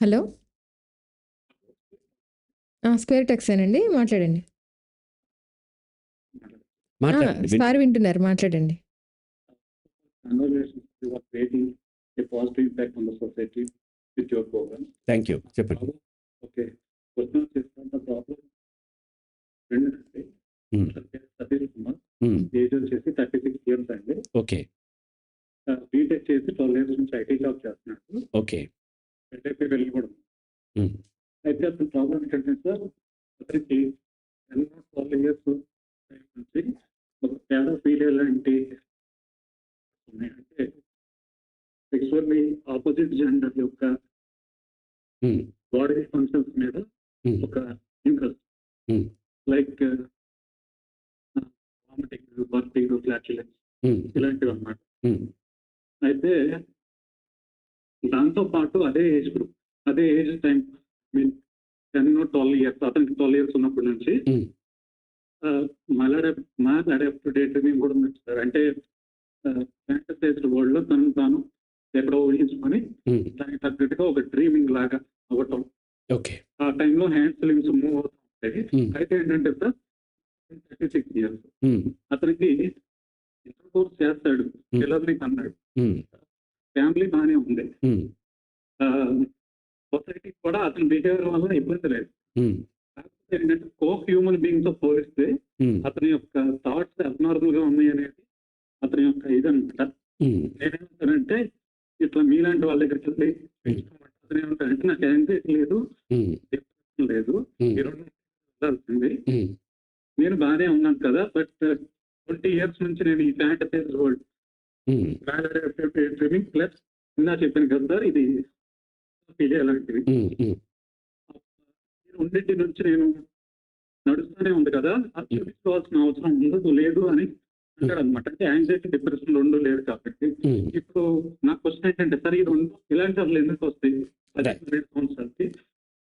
Hello ఆ! Square టెక్సేనండి. మాట్లాడండి. ఆ! మాట్లాడండి. విన్ సార్ వింటున్నారు. మాట్లాడండి. Conversations you are creating a positive impact on the society with your program. Thank you. చెప్పండి. వచ్చేసి. సతీష్ కుమార్. ఏజ్ వచ్చేసి 36 ఇయర్స్ అండి. ఓకే. బీటెక్ చేసి 12 ఇయర్స్ నుంచి ఐటీ జాబ్ చేస్తున్నాడు. ఓకే. ఎల్ఐపి వెళ్ళి కూడా ఉంది. హ్మ్. అయితే అతని ప్రాబ్లమ్ ఏంటంటే సార్ అతనికి ఎన్నో 12 ఇయర్స్ టైం నుంచి ఒక తేడా ఫీల్ అయ్యేలాంటి ఉన్నాయి. అంటే సెక్సువల్లీ ఆపోజిట్ జెండర్ యొక్క. బాడీ ఫంక్షన్స్ మీద. ఒక interest. Like vomiting, burping, flatulence hmm. ఇలాంటివన్నమాట. Hmm. అయితే దాంతో పాటు అదే ఏజ్ గ్రూప్, అదే ఏజ్ టైం మీన్ 10, 12 ఇయర్స్ అతనికి 12 ఇయర్స్ ఉన్నప్పటి నుంచి మాల్ అడాప్టెడ్ డ్రీమింగ్ కూడా సార్. అంటే ఫ్యాంటసైజ్డ్ వరల్డ్‌లో తనను తాను ఎక్కడో ఊహించుకొని. దానికి తగ్గట్టుగా ఒక డ్రీమింగ్ లాగా అవ్వటం. ఓకే. ఆ టైంలో హ్యాండ్స్, లింబ్స్ మూవ్ అవుతూ ఉంటాయి. అయితే ఏంటంటే సార్ 36 ఇయర్స్ హ్మ్. అతనికి ఇంటర్‌కోర్స్ చేస్తాడు. హ్మ్. పిల్లల్ని కన్నాడు. ఫ్యామిలీ బానే ఉంది. సొసైటీకి కూడా అతని బిహేవియర్ వల్ల ఇబ్బంది లేదు. కాకపోతే ఏంటంటే కో హ్యూమన్ బీయింగ్‌తో పోలిస్తే హ్మ్. అతని యొక్క థాట్స్ అబ్నార్మల్‌గా ఉన్నాయనేది అతని యొక్క ఇదనమాట. నేనేమంటానంటే ఇట్లా మీలాంటి వాళ్ళ దగ్గరికెళ్ళి పెంచుకోమంటే అతనేమంటాడంటే నాకు యాంగ్జైటీ లేదు, లేదు. నేను బానే ఉన్నాను కదా! బట్ 20 ఇయర్స్ నుంచి నేను ఈ ఫ్యాంటసైజ్ వరల్డ్ డ్రీమింగ్ ప్లస్ ఇందాక చెప్పాను కదా సార్ ఇది ఫీల్ అలాంటివి. హ్మ్. హ్మ్. ఈ రెండిటి నుంచి నేను నడుస్తూనే ఉంది కదా! చూపించుకోవాల్సిన అవసరం ఉండదు లేదు అని అంటాడనమాట. అంటే యాంగ్జైటీ, డిప్రెషన్ 2 లేదు కాబట్టి. ఇప్పుడు నా క్వెషన్ ఏంటంటే సార్ ఈ 2 ఇలాంటి వాళ్ళు ఎందుకు వస్తాయి? రైట్. 12 సంవత్సరాలకి.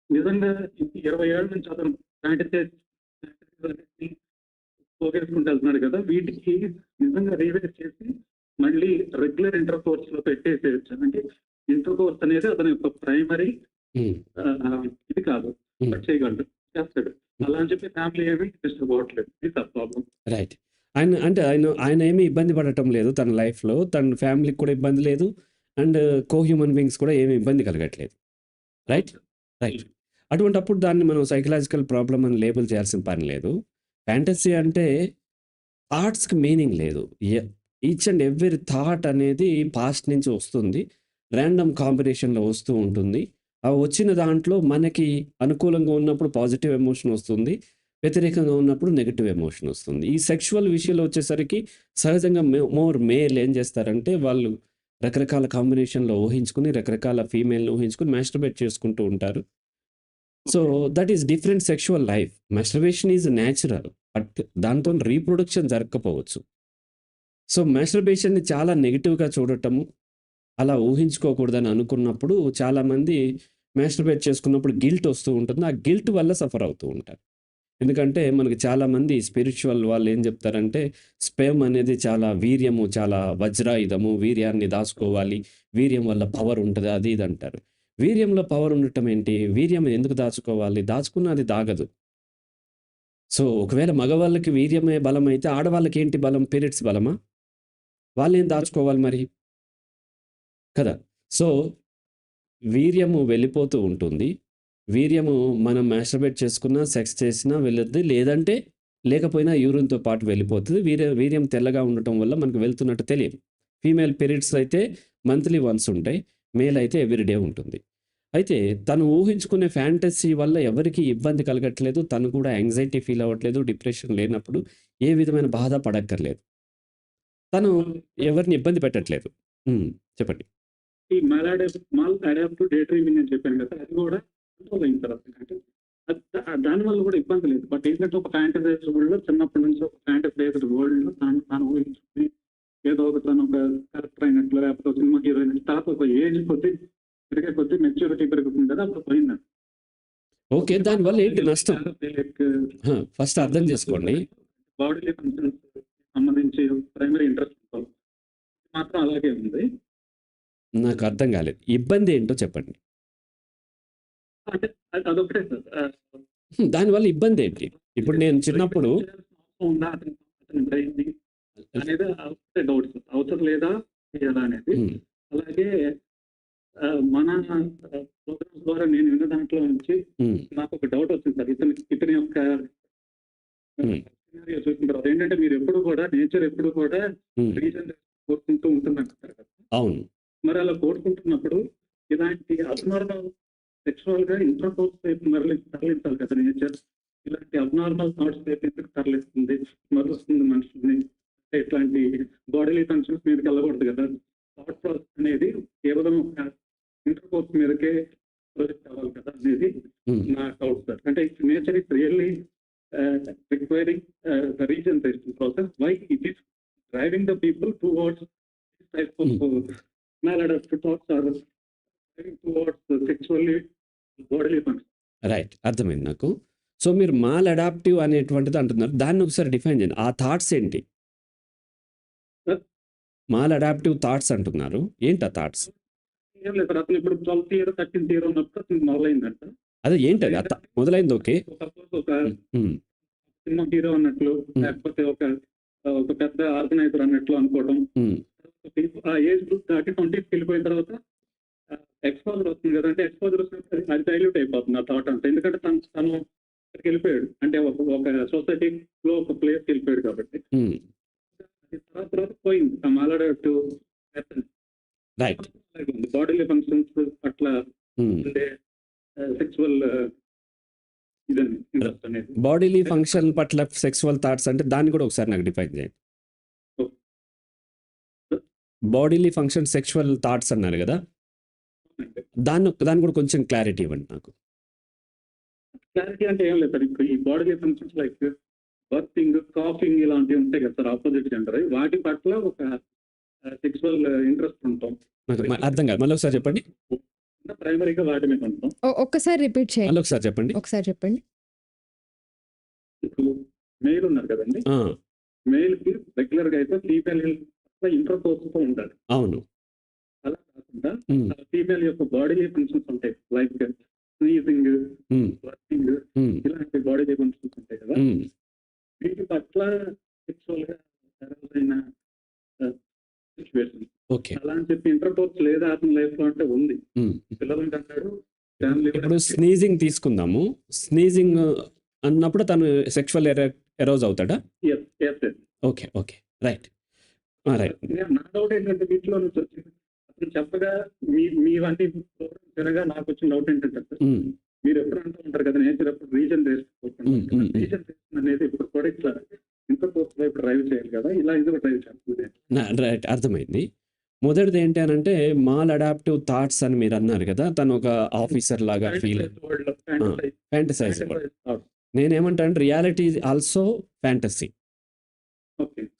నిజంగా 20 ఏళ్ళ నుంచి అతను ఫ్యాంటసైజ్ ఫ్యాంటసీస్ అన్నిటిని పోగేసుకుంటూ వెళ్తున్నాడు కదా! వీటికి నిజంగా రివైజ్ చేసి మళ్ళీ రెగ్యులర్ ఇంటర్‌కోర్స్‌లో పెట్టేసేయొచ్చు. అంటే అనేది అతని యొక్క ప్రైమరీ ఇది కాదు. బట్ చేయగలడు. చేస్తాడు. అలా అని చెప్పి ఫ్యామిలీ ఏమి డిస్టర్బ్ అవ్వట్లేదు. ఇది సార్ ప్రాబ్లమ్. రైట్. ఆయన అంటే ఆయన ఆయన ఏమి ఇబ్బంది పడటం లేదు తన లైఫ్‌లో. తన ఫ్యామిలీకి కూడా ఇబ్బంది లేదు. అండ్ కో హ్యూమన్ బీయింగ్స్ కూడా ఏమి ఇబ్బంది కలగట్లేదు. రైట్? రైట్. అటువంటప్పుడు దాన్ని మనం సైకలాజికల్ ప్రాబ్లమ్ అని లేబుల్ చేయాల్సిన పని లేదు. ఫ్యాంటసీ అంటే థాట్స్‌కి మీనింగ్ లేదు. ఈచ్ అండ్ ఎవ్రీ థాట్ అనేది పాస్ట్ నుంచి వస్తుంది. రాండమ్ కాంబినేషన్‌లో వస్తూ ఉంటుంది. ఆ వచ్చిన దాంట్లో మనకి అనుకూలంగా ఉన్నప్పుడు పాజిటివ్ ఎమోషన్ వస్తుంది. వ్యతిరేకంగా ఉన్నప్పుడు నెగెటివ్ ఎమోషన్ వస్తుంది. ఈ సెక్షువల్ విషయంలో వచ్చేసరికి సహజంగా మె మోర్ మేల్ ఏం చేస్తారంటే వాళ్ళు రకరకాల కాంబినేషన్‌లో ఊహించుకొని రకరకాల ఫీమేల్‌ని ఊహించుకొని మాస్టర్బేట్ చేసుకుంటూ ఉంటారు. So that is different sexual life. Masturbation is natural. But దాంతోని reproduction జరగకపోవచ్చు. సో మాస్టర్బేషన్‌ని చాలా నెగెటివ్‌గా చూడటము, అలా ఊహించుకోకూడదని అనుకున్నప్పుడు చాలామంది మ్యాస్టర్బేట్ చేసుకున్నప్పుడు గిల్ట్ వస్తూ ఉంటుంది. ఆ గిల్ట్ వల్ల సఫర్ అవుతూ ఉంటారు. ఎందుకంటే మనకి చాలామంది స్పిరిచువల్ వాళ్ళు ఏం చెప్తారంటే స్పెమ్ అనేది చాలా వీర్యము, చాలా వజ్రాయుధము. వీర్యాన్ని దాచుకోవాలి. వీర్యం వల్ల పవర్ ఉంటుంది అది ఇది అంటారు. వీర్యంలో పవర్ ఉండటం ఏంటి? వీర్యం ఎందుకు దాచుకోవాలి? దాచుకున్న అది దాగదు. సో ఒకవేళ మగవాళ్ళకి వీర్యమే బలమైతే ఆడవాళ్ళకి ఏంటి బలం? పీరియడ్స్ బలమా? వాళ్ళేం దాచుకోవాలి మరి? కదా! సో వీర్యము వెళ్ళిపోతూ ఉంటుంది. వీర్యము మనం మ్యాస్టర్బేట్ చేసుకున్నా, సెక్స్ చేసినా వెళ్ళొద్ది లేదంటే లేకపోయినా యూరిన్‌తో పాటు వెళ్ళిపోతుంది వీర్య వీర్యం తెల్లగా ఉండటం వల్ల మనకు వెళ్తున్నట్టు తెలియదు. ఫీమేల్ పీరియడ్స్ అయితే మంత్లీ వన్స్ ఉంటాయి. మేల్ అయితే ఎవ్రీడే ఉంటుంది. అయితే తను ఊహించుకునే ఫ్యాంటసీ వల్ల ఎవరికీ ఇబ్బంది కలగట్లేదు. తను కూడా యాంగ్జైటీ ఫీల్ అవ్వట్లేదు. డిప్రెషన్ లేనప్పుడు ఏ విధమైన బాధ పడక్కర్లేదు. తను ఎవరిని ఇబ్బంది పెట్టట్లేదు. చెప్పండి. ఈ mal maladaptive daydreaming అని చెప్పాను కదా! అది కూడా కంట్రోల్ సార్ అతనికి. అంటే దానివల్ల కూడా ఇబ్బంది లేదు. బట్ ఏంటంటే ఒక ఫ్యాంటసైజ్డ్ వరల్డ్‌లో చిన్నప్పటి నుంచి ఒక ఫ్యాంటసైజ్డ్ వరల్డ్‌లో తాను తాను ఊహించుకొని ఏదో ఒక తను ఒక క్యారెక్టర్ అయినట్లు లేకపోతే ఒక సినిమా హీరో అయినట్లు తర్వాత ఒక ఏజ్ కొద్దీ పెరిగే కొద్దీ మెచ్యూరిటీ పెరుగుతుంది కదా! అప్పుడు పోయింది. ఓకే. దానివల్ల ఏంటి నష్టం? ఫస్ట్ అర్థం చేసుకోండి. ఫంక్షన్స్ సంబంధించి ప్రైమరీ ఇంట్రెస్ట్ మాత్రం అలాగే ఉంది. నాకు అర్థం కాలేదు. ఇబ్బంది ఏంటో చెప్పండి? అంటే అది- అదొకటే సార్ ఆ, హ్మ్. దానివల్ల ఇబ్బంది ఏంటి? ఇప్పుడు నేను చిన్నప్పుడు అవసరం ఉందా అతని అతని బ్రెయిన్ అనేది ఒకటే డౌట్ సార్ అవసరం లేదా అనేది హ్మ్. అలాగే మన ప్రోగ్రామ్స్ ద్వారా నేను విన్న దాంట్లో నుంచి హ్మ్. నాకు ఒక డౌట్ వచ్చింది సార్ ఇతని ఇతని యొక్క scenario చూసిన తర్వాత ఏంటంటే మీరు ఎప్పుడు కూడా నేచర్ ఎప్పుడు కూడా హ్మ్. రీజన్ కోరుకుంటూ ఉంటుందంటారు కదా అవును. మరి అలా కోరుకుంటున్నప్పుడు ఇలాంటి అబ్నార్మల్ సెక్షువల్గా ఇంటర్కోర్స్ వైపు మరలి తరలించాలి కదా నేచర్. ఇలాంటి అబ్నార్మల్ థాట్స్ వైపు ఎందుకు తరలిస్తుంది? మరలుస్తుంది మనుషుల్ని. ఇట్లాంటి బాడీలీ ఫంక్షన్స్ మీదకి వెళ్ళకూడదు కదా. థాట్ ప్రాసెస్ అనేది కేవలం ఒక ఇంటర్కోర్స్ మీదకే ప్రొజెక్ట్ అవ్వాలి కదా అనేది హ్మ్. నా డౌట్ సార్ అంటే nature is really requiring the reason process why it is driving the people towards type of maladaptive thoughts are driving towards the sexually bodily function. Right. అర్థమైంది నాకు. So మీరు mall adaptive అనేటువంటిది అంటున్నారు. దాన్ని ఒకసారి define చేయండి. ఆ థాట్స్ ఏంటి? మాల్ అడాప్టివ్ థాట్స్ అంటున్నారు. ఏంటి ఆ థాట్స్? ఏం లేదు సార్ అతను ఇప్పుడు ట్వెల్త్ ఇయర్ థర్టీన్త్ ఇయర్ ఉన్నప్పుడు అతను మొదలైందంట అదే ఏంటది? అత మొదలైంది ఓకే. సపోజ్ ఒక. సినిమా హీరో అన్నట్లు లేకపోతే ఒక ఒక పెద్ద ఆర్గనైజర్ అన్నట్లు అనుకోవడం. ఆ ఏజ్ గ్రూప్ దాటి ట్వంటీకి వెళ్ళిపోయిన తర్వాత ఎక్స్పోజర్ వస్తుంది కదా అంటే ఎక్స్పోజర్ వస్తుంది అది డైల్యూట్ అయిపోతుంది ఆ థాట్ అంతా. ఎందుకంటే తను తను అక్కడికి వెళ్ళిపోయాడు. అంటే ఒక ఒక సొసైటీలో ఒక ప్లేస్కి వెళ్ళిపోయాడు కాబట్టి. తర్వాత తర్వాత పోయింది. ఆ రైట్. బాడీలీ ఫంక్షన్స్ అట్లా. ఉండే సెక్చువల్ బాడీలీ ఫంక్షన్ పట్ల సెక్సువల్ థాట్స్ అంటే దాన్ని కూడా ఒకసారి నాకు డిఫైన్ చేయండి. బాడీలీ ఫంక్షన్ సెక్సువల్ థాట్స్ అన్నారు కదా! దాన్ని దాన్ని కూడా కొంచెం క్లారిటీ ఇవ్వండి నాకు. క్లారిటీ అంటే ఏం లేదు సార్ ఇప్పుడు ఈ bodily functions like burping coughing ఇలాంటివి ఉంటాయి కదా సార్ ఆపోజిట్ జెండర్ వాటి పట్ల ఒక సెక్చువల్ ఇంట్రెస్ట్ ఉంటాం అర్థం కాదు. మళ్ళీ ఒకసారి చెప్పండి. ప్రైమరీగా వాటి మీద ఉంటాం ఒక్కసారి రిపీట్ చేయండి మళ్ళీ ఒకసారి చెప్పండి. ఒకసారి చెప్పండి ఇప్పుడు మెయిల్ ఉన్నారు కదండి ఆ, మెయిల్కి రెగ్యులర్గా అయితే ఫీమేల్ ఇంటర్ కోర్స్తో ఉండాలి అవును. అలా కాకుండా. ఫీమేల్ యొక్క బాడీలీ ఫంక్షన్స్ ఉంటాయి లైక్ స్నీజింగ్. వర్కింగ్. ఇలాంటి బాడీలీ ఫంక్షన్స్ ఉంటాయి కదా. వీటి పట్ల సెక్చువల్గా అయిన సిచ్యువేషన్ ఓకే. అలా అని చెప్పి ఇంటర్ కోర్స్ లేదా అతని లైఫ్లో అంటే ఉంది. పిల్లలు అంటాడు ఇప్పుడు స్నీజింగ్ తీసుకుందాము. స్నీజింగ్ అన్నప్పుడు తను సెక్షువల్ ఎరోజ్ అవుతాడా? ఓకే. ఓకే. రైట్. నా డౌట్ ఏంటంటే వీటిలో నుంచి వచ్చింది చెప్పగా మీ మీ వంటి వినగా నాకు వచ్చిన డౌట్ ఏంటంటే. మీరు ఎప్పుడు అంటూ ఉంటారు కదా నేచర్ అప్పుడు రీజన్. రీజన్ అనేది ఇప్పుడు కోర్స్ వైపు డ్రైవ్ చేయాలి కదా ఇలా ఇది డ్రైవ్ చేస్తుంది రైట్ అర్థమైంది. మొదటిది ఏంటి అని అంటే మాల్ అడాప్టివ్ థాట్స్ అని మీరు అన్నారు కదా! తను ఒక ఆఫీసర్ లాగా feel fantasize నేనేమంటాను reality also fantasy.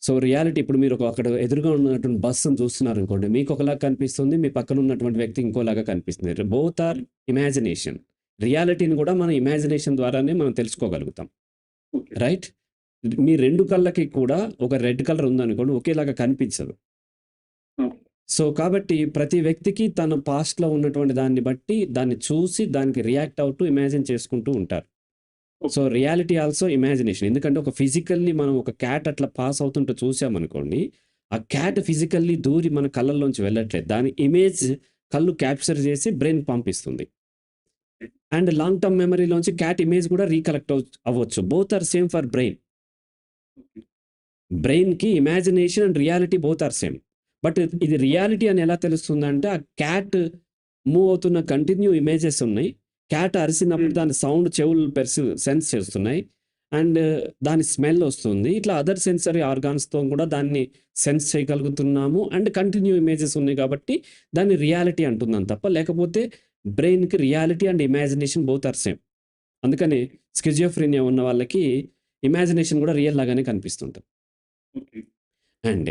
So reality ఇప్పుడు మీరు ఒక అక్కడ ఎదురుగా ఉన్నటువంటి బస్సును చూస్తున్నారు అనుకోండి మీకు ఒకలాగా కనిపిస్తుంది మీ పక్కన ఉన్నటువంటి వ్యక్తి ఇంకోలాగా కనిపిస్తుంది. బోత్ ఆర్ ఇమాజినేషన్ రియాలిటీని కూడా మనం ఇమాజినేషన్ ద్వారానే మనం తెలుసుకోగలుగుతాం. రైట్ మీ రెండు కళ్ళకి కూడా ఒక రెడ్ కలర్ ఉందనుకోండి ఒకేలాగా కనిపించదు. సో కాబట్టి ప్రతి వ్యక్తికి తన పాస్ట్లో ఉన్నటువంటి దాన్ని బట్టి దాన్ని చూసి దానికి రియాక్ట్ అవుతూ ఇమాజిన్ చేసుకుంటూ ఉంటారు. సో రియాలిటీ ఆల్సో ఇమాజినేషన్ ఎందుకంటే ఒక ఫిజికల్లీ మనం ఒక క్యాట్ అట్లా పాస్ అవుతుంటే చూసామనుకోండి ఆ క్యాట్ ఫిజికల్లీ దూరి మన కళ్ళల్లోంచి వెళ్ళట్లేదు. దాని ఇమేజ్ కళ్ళు క్యాప్చర్ చేసి బ్రెయిన్ పంపిస్తుంది. అండ్ లాంగ్ టర్మ్ మెమరీలోంచి క్యాట్ ఇమేజ్ కూడా రీకలెక్ట్ అవ్వచ్చు. Both are same for brain బ్రెయిన్కి imagination and reality both are same but ఇది రియాలిటీ అని ఎలా తెలుస్తుందంటే ఆ క్యాట్ మూవ్ అవుతున్న కంటిన్యూ ఇమేజెస్ ఉన్నాయి. క్యాట్ అరిసినప్పుడు. దాని సౌండ్ చెవులు పెర్సి సెన్స్ చేస్తున్నాయి. అండ్ దాని స్మెల్ వస్తుంది. ఇట్లా అదర్ సెన్సరీ ఆర్గాన్స్తో కూడా దాన్ని సెన్స్ చేయగలుగుతున్నాము. అండ్ కంటిన్యూ ఇమేజెస్ ఉన్నాయి కాబట్టి దాన్ని రియాలిటీ అంటున్నాం తప్ప లేకపోతే బ్రెయిన్కి reality and imagination both are same. అందుకని స్కిజియోఫ్రీనియా ఉన్న వాళ్ళకి ఇమాజినేషన్ కూడా రియల్ లాగానే కనిపిస్తుంటుంది. అండ్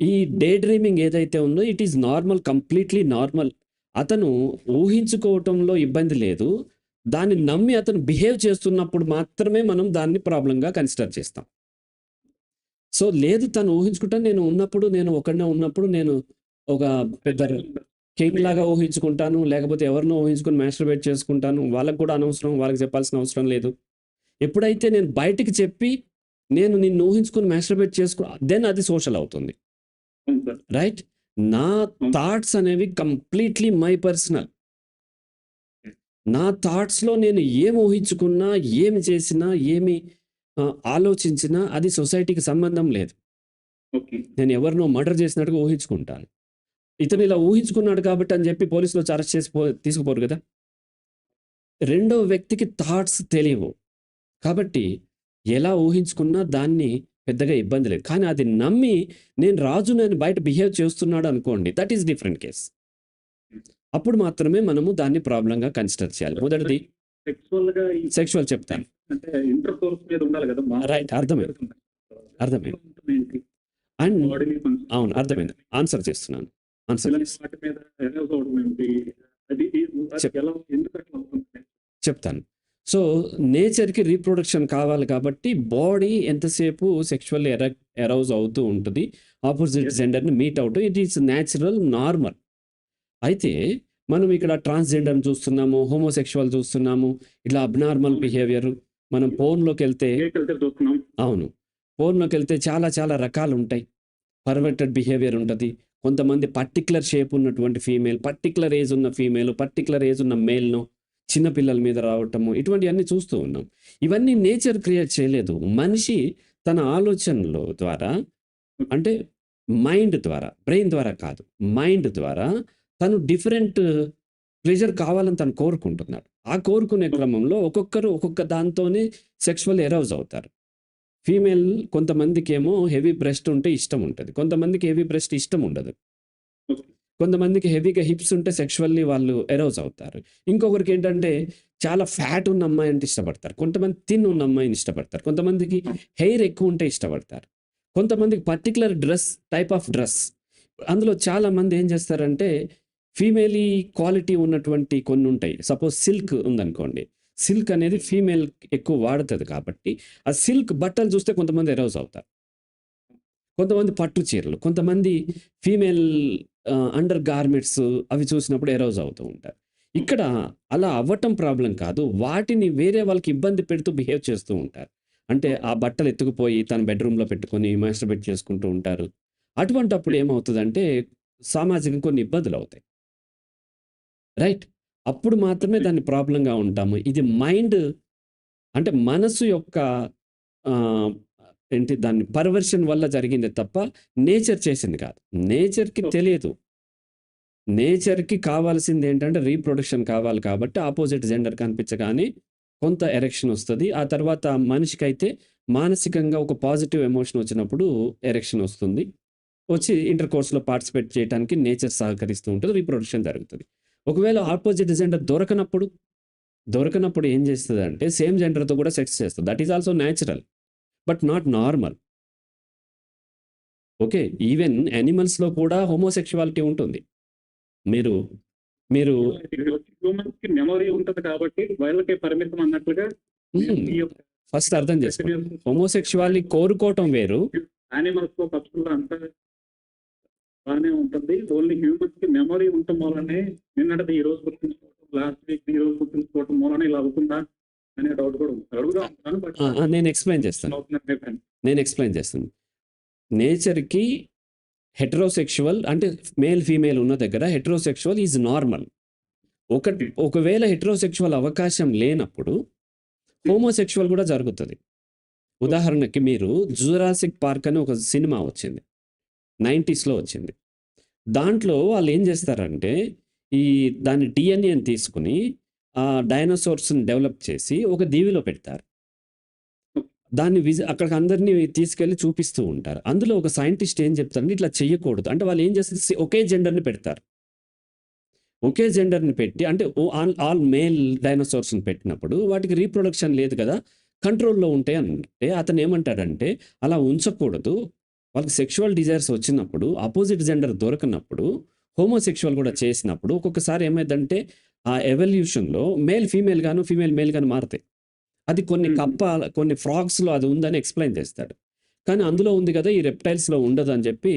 ఈ డే డ్రీమింగ్ ఏదైతే ఉందో it is normal completely normal. అతను ఊహించుకోవటంలో ఇబ్బంది లేదు. దాన్ని నమ్మి అతను బిహేవ్ చేస్తున్నప్పుడు మాత్రమే మనం దాన్ని ప్రాబ్లంగా కన్సిడర్ చేస్తాం. సో లేదు తను ఊహించుకుంటా నేను ఉన్నప్పుడు నేను ఒకడినే ఉన్నప్పుడు నేను ఒక పెద్ద కింగ్ లాగా ఊహించుకుంటాను లేకపోతే ఎవరినో ఊహించుకొని మాస్టర్బేట్ చేసుకుంటాను వాళ్ళకి కూడా అనవసరం వాళ్ళకి చెప్పాల్సిన అవసరం లేదు. ఎప్పుడైతే నేను బయటికి చెప్పి నేను నిన్ను ఊహించుకొని మాస్టర్బేట్ చేసుకు దెన్ అది సోషల్ అవుతుంది. రైట్ నా థాట్స్ అనేవి కంప్లీట్లీ మై పర్సనల్ నా థాట్స్లో నేను ఏం ఊహించుకున్నా ఏమి చేసినా ఏమి ఆలోచించినా అది సొసైటీకి సంబంధం లేదు. నేను ఎవరినో మర్డర్ చేసినట్టుగా ఊహించుకుంటాను. ఇతను ఇలా ఊహించుకున్నాడు కాబట్టి అని చెప్పి పోలీసులు అరెస్ట్ చేసి తీసుకుపోరు కదా. రెండో వ్యక్తికి థాట్స్ తెలియవు. కాబట్టి ఎలా ఊహించుకున్నా దాన్ని పెద్దగా ఇబ్బంది లేదు. కానీ అది నమ్మి నేను రాజు నేను బయట బిహేవ్ చేస్తున్నాడు అనుకోండి దట్ ఈస్ డిఫరెంట్ కేస్ అప్పుడు మాత్రమే మనము దాన్ని ప్రాబ్లంగా కన్సిడర్ చేయాలి. మొదటిది సెక్షువల్ చెప్తాను. రైట్ అర్థమైంది. అర్థమైంది. అండ్ అవును అర్థమైంది. ఆన్సర్ చేస్తున్నాను. ఆన్సర్ చెప్తాను. సో నేచర్కి రీప్రొడక్షన్ కావాలి కాబట్టి బాడీ ఎంతసేపు సెక్షువల్ ఎర ఎరౌజ్ అవుతూ ఉంటుంది. ఆపోజిట్. జెండర్ని మీట్ అవుతూ ఇట్ ఈస్ న్యాచురల్ నార్మల్. అయితే మనం ఇక్కడ ట్రాన్స్జెండర్ చూస్తున్నాము హోమోసెక్షువల్ చూస్తున్నాము ఇట్లా అబ్నార్మల్ బిహేవియర్ మనం ఫోన్లోకి వెళ్తే అవును. ఫోన్లోకి వెళ్తే చాలా చాలా రకాలు ఉంటాయి. పర్వర్టెడ్ బిహేవియర్ ఉంటుంది. కొంతమంది పర్టికులర్ షేప్ ఉన్నటువంటి ఫీమేల్ పర్టికులర్ ఏజ్ ఉన్న ఫీమేల్ పర్టికులర్ ఏజ్ ఉన్న మేల్ను చిన్నపిల్లల మీద రావటము ఇటువంటివన్నీ చూస్తూ ఉన్నాం. ఇవన్నీ నేచర్ క్రియేట్ చేయలేదు. మనిషి తన ఆలోచనల ద్వారా అంటే మైండ్ ద్వారా బ్రెయిన్ ద్వారా కాదు మైండ్ ద్వారా తను డిఫరెంట్ ప్లెజర్ కావాలని తను కోరుకుంటున్నాడు. ఆ కోరుకునే క్రమంలో ఒక్కొక్కరు ఒక్కొక్క దాంతోనే సెక్షువల్ ఎరౌజ్ అవుతారు. ఫీమేల్ కొంతమందికి ఏమో హెవీ బ్రెస్ట్ ఉంటే ఇష్టం ఉంటుంది. కొంతమందికి హెవీ బ్రెస్ట్ ఇష్టం ఉండదు. కొంతమందికి హెవీగా హిప్స్ ఉంటే సెక్షువల్లీ వాళ్ళు ఎరౌజ్ అవుతారు. ఇంకొకరికి ఏంటంటే చాలా ఫ్యాట్ ఉన్న అమ్మాయి అంటే ఇష్టపడతారు. కొంతమంది తిన్ ఉన్న అమ్మాయిని ఇష్టపడతారు. కొంతమందికి హెయిర్ ఎక్కువ ఉంటే ఇష్టపడతారు. కొంతమందికి particular dress type of dress అందులో చాలా మంది ఏం చేస్తారంటే ఫీమేలీ క్వాలిటీ ఉన్నటువంటి కొన్ని ఉంటాయి. సపోజ్ సిల్క్ ఉందనుకోండి. సిల్క్ అనేది ఫీమేల్ ఎక్కువ వాడుతుంది కాబట్టి ఆ సిల్క్ బట్టలు చూస్తే కొంతమంది ఎరౌజ్ అవుతారు. కొంతమంది పట్టు చీరలు కొంతమంది ఫీమేల్ అండర్ గార్మెంట్స్ అవి చూసినప్పుడు ఎరోజ్ అవుతూ ఉంటారు. ఇక్కడ అలా అవ్వటం ప్రాబ్లం కాదు. వాటిని వేరే వాళ్ళకి ఇబ్బంది పెడుతూ బిహేవ్ చేస్తూ ఉంటారు. అంటే ఆ బట్టలు ఎత్తుకుపోయి తన బెడ్రూమ్లో పెట్టుకొని మాస్టర్బేట్ చేసుకుంటూ ఉంటారు. అటువంటి అప్పుడు ఏమవుతుందంటే సామాజికంగా కొన్ని ఇబ్బందులు అవుతాయి. రైట్ అప్పుడు మాత్రమే దాన్ని ప్రాబ్లంగా ఉంటాము. ఇది మైండ్ అంటే మనసు యొక్క ఏంటి? దాన్ని పర్వర్షన్ వల్ల జరిగింది తప్ప నేచర్ చేసింది కాదు. నేచర్కి తెలియదు. నేచర్కి కావాల్సింది ఏంటంటే రీప్రొడక్షన్ కావాలి కాబట్టి ఆపోజిట్ జెండర్ కనిపించగానే కొంత ఎరెక్షన్ వస్తుంది. ఆ తర్వాత మనిషికి అయితే మానసికంగా ఒక పాజిటివ్ ఎమోషన్ వచ్చినప్పుడు ఎరెక్షన్ వస్తుంది. వచ్చి ఇంటర్ కోర్స్లో పార్టిసిపేట్ చేయడానికి నేచర్ సహకరిస్తూ ఉంటుంది రీప్రొడక్షన్ జరుగుతుంది. ఒకవేళ ఆపోజిట్ జెండర్ దొరకనప్పుడు దొరకనప్పుడు ఏం చేస్తుంది అంటే సేమ్ జెండర్తో కూడా సెక్స్ చేస్తుంది. That is also natural but not normal. Okay even యానిమల్స్లో కూడా హోమోసెక్షువాలిటీ ఉంటుంది. మీరు మీరు హ్యూమన్స్కి మెమరీ ఉంటది కాబట్టి వాళ్ళకే పరిమితం అన్నట్లుగా ఫస్ట్ అర్థం చేసుకోండి. హోమోసెక్షువాలిటీ కోరుకోవటం వేరు. యానిమల్స్లో పక్షుల్లో అంతా బాగానే ఉంటుంది. ఓన్లీ హ్యూమన్స్కి మెమరీ ఉండటం వల్లనే నిన్నటిది ఈ రోజు గుర్తుంచుకోవటం లాస్ట్ వీక్ ఈ రోజు గుర్తుంచుకోవటం వలన ఇలా అవుతుందా? అనే డౌట్ కూడా నేను ఎక్స్ప్లెయిన్ చేస్తాను. నేను ఎక్స్ప్లెయిన్ చేస్తాను. నేచర్కి హెటరోసెక్షువల్ అంటే మేల్ ఫీమేల్ ఉన్న దగ్గర హెటరోసెక్షువల్ ఈజ్ నార్మల్ ఒకటి ఒకవేళ హెటరోసెక్షువల్ అవకాశం లేనప్పుడు హోమోసెక్షువల్ కూడా జరుగుతుంది. ఉదాహరణకి మీరు జూరాసిక్ పార్క్ అని ఒక సినిమా వచ్చింది. నైంటీస్లో వచ్చింది. దాంట్లో వాళ్ళు ఏం చేస్తారంటే ఈ దాని డిఎన్ఏని తీసుకుని డైనోసార్స్ని డెవలప్ చేసి ఒక దీవిలో పెడతారు. దాన్ని విజ అక్కడికి అందరినీ తీసుకెళ్ళి చూపిస్తూ ఉంటారు. అందులో ఒక సైంటిస్ట్ ఏం చెప్తారంటే ఇట్లా చేయకూడదు అంటే వాళ్ళు ఏం చేస్తారు ఒకే జెండర్ని పెడతారు. ఒకే జెండర్ని పెట్టి అంటే ఓ- ఆల్ ఆల్ మేల్ డైనోసార్స్ని పెట్టినప్పుడు వాటికి రీప్రొడక్షన్ లేదు కదా కంట్రోల్లో ఉంటాయి అంటే అతను ఏమంటాడంటే అలా ఉంచకూడదు. వాళ్ళకి సెక్షువల్ డిజైర్స్ వచ్చినప్పుడు అపోజిట్ జెండర్ దొరకనప్పుడు హోమోసెక్షువల్ కూడా చేసినప్పుడు ఒక్కొక్కసారి ఏమైందంటే ఆ ఎవల్యూషన్లో మేల్ ఫీమేల్ గాను ఫీమేల్ మేల్ గాను మారుతాయి. అది కొన్ని. కప్ప కొన్ని ఫ్రాగ్స్లో అది ఉందని ఎక్స్ప్లెయిన్ చేస్తాడు. కానీ అందులో ఉంది కదా ఈ రెప్టైల్స్లో ఉండదు అని చెప్పి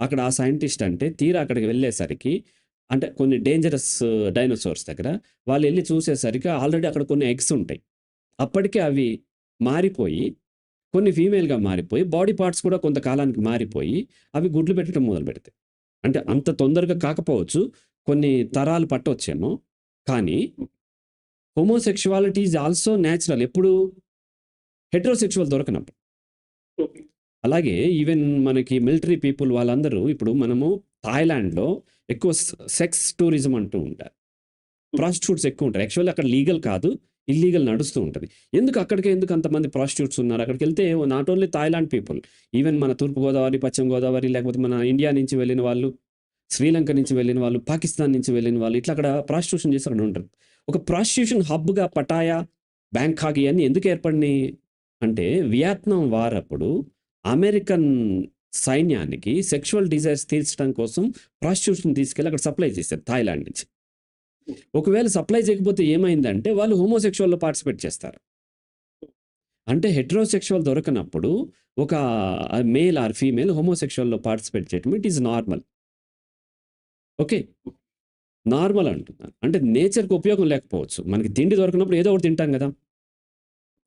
అక్కడ ఆ సైంటిస్ట్ అంటే తీరా అక్కడికి వెళ్ళేసరికి అంటే కొన్ని డేంజరస్ డైనోసార్స్ దగ్గర వాళ్ళు వెళ్ళి చూసేసరికి ఆల్రెడీ అక్కడ కొన్ని ఎగ్స్ ఉంటాయి. అప్పటికే అవి మారిపోయి కొన్ని ఫీమేల్గా మారిపోయి బాడీ పార్ట్స్ కూడా కొంతకాలానికి మారిపోయి అవి గుడ్లు పెట్టడం మొదలు పెడతాయి అంటే అంత తొందరగా కాకపోవచ్చు కొన్ని తరాలు పట్టవచ్చేమో కానీ హోమోసెక్షువాలిటీ ఈజ్ ఆల్సో న్యాచురల్ ఎప్పుడు హెట్రోసెక్షువల్ దొరకనప్పుడు. అలాగే ఈవెన్ మనకి మిలిటరీ పీపుల్ వాళ్ళందరూ ఇప్పుడు మనము థాయిలాండ్లో ఎక్కువ సెక్స్ టూరిజం అంటూ ఉంటారు. ప్రాస్టిట్యూట్స్ ఎక్కువ ఉంటారు. యాక్చువల్లీ అక్కడ లీగల్ కాదు ఇల్లీగల్ నడుస్తూ ఉంటుంది. ఎందుకు అక్కడికి ఎందుకు అంతమంది ప్రాస్టిట్యూట్స్ ఉన్నారు? అక్కడికి వెళ్తే not only Thailand people even మన తూర్పు గోదావరి పశ్చిమ గోదావరి లేకపోతే మన ఇండియా నుంచి వెళ్ళిన వాళ్ళు శ్రీలంక నుంచి వెళ్ళిన వాళ్ళు పాకిస్తాన్ నుంచి వెళ్ళిన వాళ్ళు ఇట్లా అక్కడ ప్రాస్టిట్యూషన్ చేసి అక్కడ ఉంటారు. ఒక ప్రాస్టిట్యూషన్ హబ్గా పటాయా బ్యాంకాక్ ఇవన్నీ ఎందుకు ఏర్పడినాయి? అంటే వియత్నాం వార్ అప్పుడు అమెరికన్ సైన్యానికి సెక్షువల్ డిజైర్స్ తీర్చడం కోసం ప్రాస్టిట్యూషన్ తీసుకెళ్ళి అక్కడ సప్లై చేశారు థాయిలాండ్ నుంచి. ఒకవేళ సప్లై చేయకపోతే ఏమైందంటే వాళ్ళు హోమోసెక్షువల్లో పార్టిసిపేట్ చేస్తారు. అంటే హెట్రోసెక్షువల్ దొరకనప్పుడు ఒక మేల్ ఆర్ ఫీమేల్ హోమోసెక్షువల్లో పార్టిసిపేట్ చేయటం it is normal okay. Normal అంటున్నాను. అంటే నేచర్కి ఉపయోగం లేకపోవచ్చు. మనకి తిండి దొరకనప్పుడు ఏదో ఒకటి తింటాం కదా.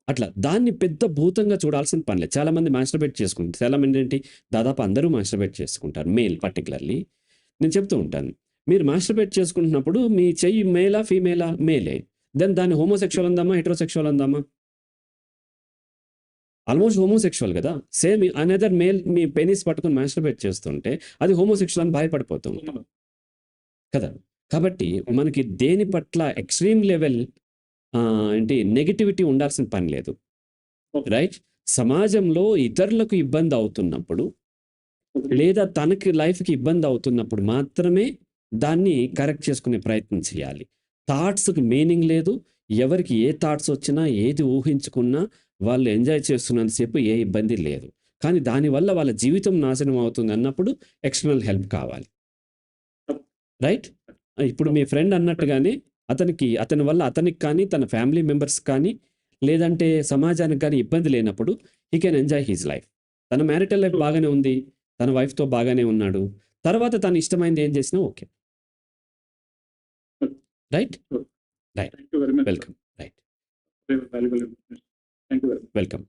అట్లా దాన్ని పెద్ద భూతంగా చూడాల్సిన పని లేదు. చాలామంది మాస్టర్బేట్ చేసుకుంటారు. చాలా మంది ఏంటి? దాదాపు అందరూ మాస్టర్బేట్ చేసుకుంటారు. మేల్ పర్టికులర్లీ నేను చెప్తూ ఉంటాను. మీరు మాస్టర్బేట్ చేసుకుంటున్నప్పుడు మీ చెయ్యి మేలా ఫీమేలా? మేలే. దెన్ దాన్ని హోమోసెక్షువల్ అందామా? హెట్రోసెక్షువల్ అందామా? ఆల్మోస్ట్ హోమోసెక్షువల్ కదా. సేమ్ అనదర్ మేల్ మీ పెనిస్ పట్టుకొని మాస్టర్బేట్ చేస్తుంటే అది హోమోసెక్షువల్ అని భయపడిపోతుంది కదా? కాబట్టి మనకి దేని పట్ల ఎక్స్ట్రీమ్ లెవెల్ ఏంటి నెగిటివిటీ ఉండాల్సిన పని లేదు. రైట్? సమాజంలో ఇతరులకు ఇబ్బంది అవుతున్నప్పుడు లేదా తనకి లైఫ్కి ఇబ్బంది అవుతున్నప్పుడు మాత్రమే దాన్ని కరెక్ట్ చేసుకునే ప్రయత్నం చేయాలి. థాట్స్కి మీనింగ్ లేదు. ఎవరికి ఏ థాట్స్ వచ్చినా ఏది ఊహించుకున్నా వాళ్ళు ఎంజాయ్ చేస్తున్నంతసేపు ఏ ఇబ్బంది లేదు. కానీ దానివల్ల వాళ్ళ జీవితం నాశనం అవుతుంది అన్నప్పుడు ఎక్స్టర్నల్ హెల్ప్ కావాలి. రైట్ ఇప్పుడు మీ ఫ్రెండ్ అన్నట్టుగానే అతనికి అతని వల్ల అతనికి కానీ తన ఫ్యామిలీ మెంబర్స్ కానీ లేదంటే సమాజానికి కానీ ఇబ్బంది లేనప్పుడు he can enjoy his life తన మ్యారిటల్ లైఫ్ బాగానే ఉంది తన వైఫ్తో బాగానే ఉన్నాడు. తర్వాత తను ఇష్టమైంది ఏం చేసినా okay. Right much welcome right welcome